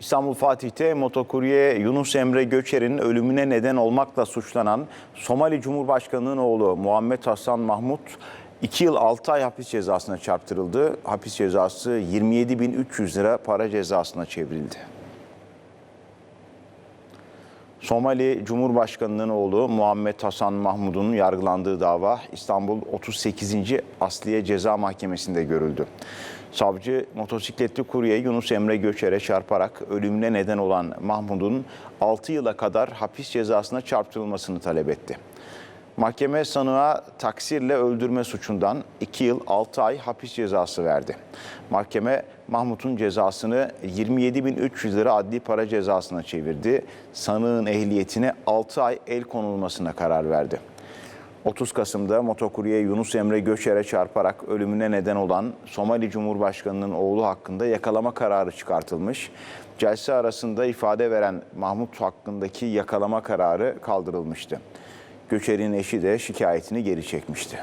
İstanbul Fatih'te motokurye Yunus Emre Göçer'in ölümüne neden olmakla suçlanan Somali Cumhurbaşkanı'nın oğlu Muhammed Hasan Mahmut 2 yıl 6 ay hapis cezasına çarptırıldı. Hapis cezası 27.300 lira para cezasına çevrildi. Somali Cumhurbaşkanı'nın oğlu Muhammed Hasan Mahmud'un yargılandığı dava İstanbul 38. Asliye Ceza Mahkemesi'nde görüldü. Savcı motosikletli kurye Yunus Emre Göçer'e çarparak ölümüne neden olan Mahmud'un 6 yıla kadar hapis cezasına çarptırılmasını talep etti. Mahkeme sanığa taksirle öldürme suçundan 2 yıl 6 ay hapis cezası verdi. Mahkeme Mahmut'un cezasını 27.300 lira adli para cezasına çevirdi. Sanığın ehliyetine 6 ay el konulmasına karar verdi. 30 Kasım'da motokurye Yunus Emre Göçer'e çarparak ölümüne neden olan Somali Cumhurbaşkanı'nın oğlu hakkında yakalama kararı çıkartılmış. Celse arasında ifade veren Mahmut hakkındaki yakalama kararı kaldırılmıştı. Göçer'in eşi de şikayetini geri çekmişti.